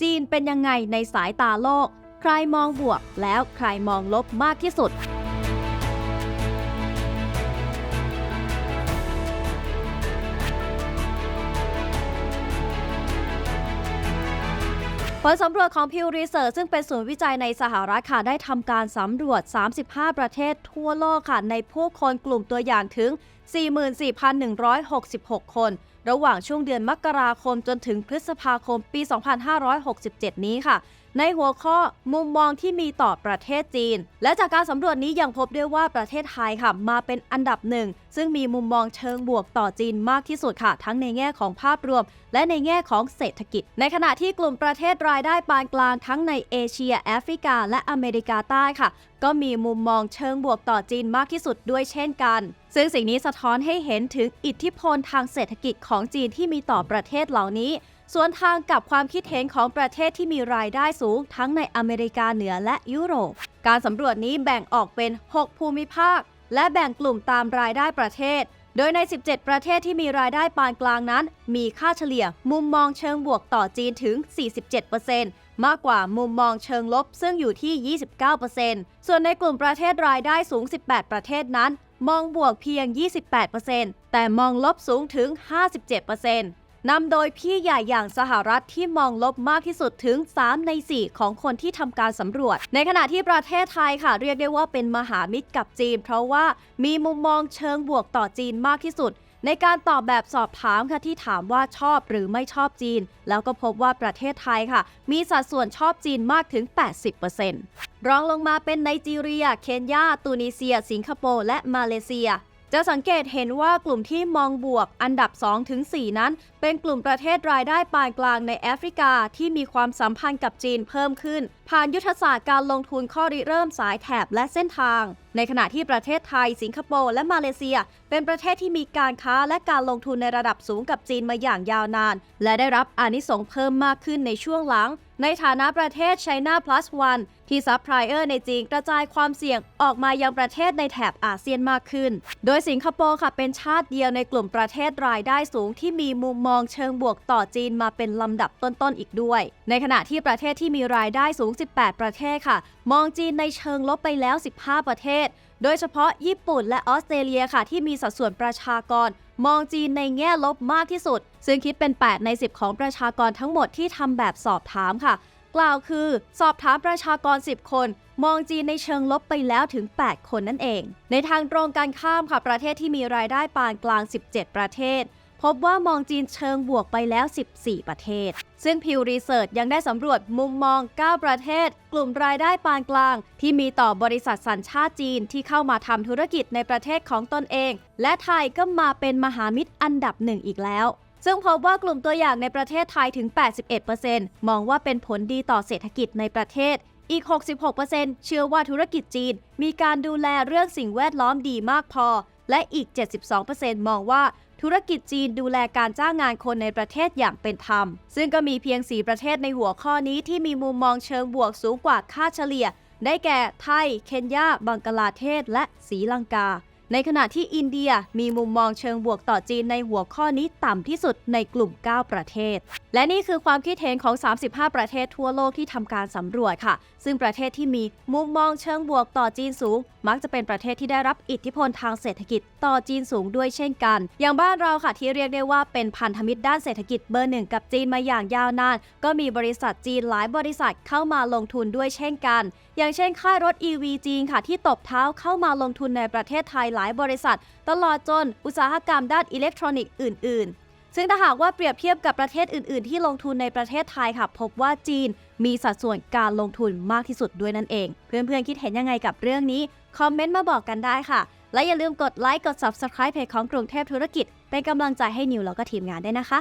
จีนเป็นยังไงในสายตาโลก ใครมองบวกแล้วใครมองลบมากที่สุด ผลสำรวจของ Pew Research ซึ่งเป็นศูนย์วิจัยในสหรัฐค่ะ ได้ทำการสำรวจ 35 ประเทศทั่วโลกค่ะ ในผู้คนกลุ่มตัวอย่างถึง 44,166 คน ระหว่างช่วงเดือนมกราคมจนถึงพฤษภาคมปี 2567 นี้ค่ะ ในหัวข้อมุมมองที่มีต่อประเทศจีน และจากการสำรวจนี้ยังพบด้วยว่าประเทศไทยค่ะมาเป็นอันดับหนึ่ง ซึ่งมีมุมมองเชิงบวกต่อจีนมากที่สุดค่ะ ทั้งในแง่ของภาพรวม และในแง่ของเศรษฐกิจ ในขณะที่กลุ่มประเทศรายได้ปานกลางทั้งในเอเชีย แอฟริกา และอเมริกาใต้ค่ะ ก็มีมุมมองเชิงบวกต่อจีนมากที่สุดด้วยเช่นกันซึ่งสิ่งนี้สะท้อนให้เห็นถึงอิทธิพลทางเศรษฐกิจของจีนที่มีต่อประเทศเหล่านี้ สวนทางกับความคิดเห็นของประเทศที่มีรายได้สูงทั้งในอเมริกาเหนือและยุโรป การสำรวจนี้แบ่งออกเป็น 6 ภูมิภาค และแบ่งกลุ่มตามรายได้ประเทศ โดยใน 17 ประเทศที่มีรายได้ปานกลางนั้น มีค่าเฉลี่ยมุมมองเชิงบวกต่อจีนถึง 47%มากกว่ามุมมองเชิงลบซึ่งอยู่ที่ 29%ส่วนในกลุ่มประเทศรายได้สูง 18 ประเทศนั้นมองบวกเพียง 28%แต่มองลบสูงถึง 57% นำโดยพี่ใหญ่อย่างสหรัฐที่มองลบมากที่สุดถึง 3 ใน 4 ของคนที่ทำการสำรวจ ในขณะที่ประเทศไทยค่ะ เรียกได้ว่าเป็นมหามิตรกับจีน เพราะว่ามีมุมมองเชิงบวกต่อจีนมากที่สุด ในการตอบแบบสอบถามค่ะที่ถามว่าชอบหรือไม่ชอบจีน แล้วก็พบว่าประเทศไทยค่ะ มีสัดส่วนชอบจีนมากถึง 80%รองลงมาเป็นไนจีเรีย เคนยา ตูนิเซีย สิงคโปร์ และมาเลเซีย จะสังเกตเห็นว่ากลุ่มที่มองบวกอันดับ2-4นั้น เป็นกลุ่มประเทศรายได้ปานกลางในแอฟริกาที่มีความสัมพันธ์กับจีนเพิ่มขึ้น ผ่านยุทธศาสตร์การลงทุนข้อริเริ่มสายแถบและเส้นทางในขณะที่ประเทศไทย สิงคโปร์และมาเลเซีย เป็นประเทศที่มีการค้าและการลงทุนในระดับสูงกับจีนมาอย่างยาวนาน และได้รับอานิสงส์เพิ่มมากขึ้นในช่วงหลัง ในฐานะประเทศ China Plus One ที่ซัพพลายเออร์ในจีนกระจายความเสี่ยงออกมายังประเทศในแถบอาเซียนมากขึ้น โดยสิงคโปร์ค่ะเป็นชาติเดียวในกลุ่มประเทศรายได้สูงที่มีมุมมองเชิงบวกต่อจีนมาเป็นลำดับต้นๆอีกด้วย ในขณะที่ประเทศที่มีรายได้สูง 18 ประเทศค่ะ มองจีนในเชิงลบไปแล้ว 15 ประเทศ โดยเฉพาะญี่ปุ่นและออสเตรเลียค่ะ ที่มีสัดส่วนประชากร มองจีนในแง่ลบมากที่สุด ซึ่งคิดเป็น 8 ใน 10 ของประชากรทั้งหมดที่ทำแบบสอบถามค่ะ กล่าวคือ สอบถามประชากร 10 คน มองจีนในเชิงลบไปแล้วถึง 8 คนนั่นเอง ในทางตรงกันข้ามค่ะประเทศที่มีรายได้ปานกลาง 17 ประเทศ พบว่ามองจีนเชิงบวกไปแล้ว 14 ประเทศ ซึ่ง Pew Research ยังได้สำรวจมุมมอง 9 ประเทศ กลุ่มรายได้ปานกลาง ที่มีต่อบริษัทสัญชาติจีนที่เข้ามาทำธุรกิจในประเทศของตนเอง และไทยก็มาเป็นมหามิตรอันดับหนึ่งอีกแล้วซึ่งพบว่ากลุ่มตัวอย่างในประเทศไทยถึง 81%มองว่าเป็นผลดีต่อเศรษฐกิจในประเทศ อีก 66%เชื่อว่าธุรกิจจีน มีการดูแลเรื่องสิ่งแวดล้อมดีมากพอ และอีก 72%มองว่าธุรกิจจีนดูแลการจ้างงานคนในประเทศอย่างเป็นธรรม ซึ่งก็มีเพียง 4 ประเทศในหัวข้อนี้ที่มีมุมมองเชิงบวกสูงกว่าค่าเฉลี่ย ได้แก่ไทย เคนยา บังกลาเทศ และศรีลังกา ในขณะที่อินเดียมีมุมมองเชิงบวกต่อจีนในหัวข้อนี้ต่ำที่สุดในกลุ่ม 9 ประเทศ และนี่คือความคิดเห็นของ 35 ประเทศทั่วโลกที่ทำการสำรวจค่ะ ซึ่งประเทศที่มีมุมมองเชิงบวกต่อจีนสูง มักจะเป็นประเทศที่ได้รับอิทธิพลทางเศรษฐกิจต่อจีนสูงด้วยเช่นกัน อย่างบ้านเราค่ะที่เรียกได้ว่าเป็นพันธมิตรด้านเศรษฐกิจเบอร์หนึ่งกับจีนมาอย่างยาวนาน ก็มีบริษัทจีนหลายบริษัทเข้ามาลงทุนด้วยเช่นกัน อย่างเช่น ค่ายรถ EV จีนค่ะที่ตบเท้าเข้ามาลงทุนในประเทศไทยหลายบริษัท ตลอดจนอุตสาหกรรมด้านอิเล็กทรอนิกส์อื่น ๆ ซึ่งถ้าหากว่าเปรียบเทียบกับประเทศอื่น ๆ ที่ลงทุนในประเทศไทยค่ะ พบว่าจีนมีสัดส่วนการลงทุนมากที่สุดด้วยนั่นเอง เพื่อน ๆ คิดเห็นยังไงกับเรื่องนี้ คอมเมนต์มาบอกกันได้ค่ะ และอย่าลืมกดไลค์กด Subscribe เพจของกรุงเทพธุรกิจ เป็นกำลังใจให้นิวแล้วก็ทีมงานด้วยนะคะ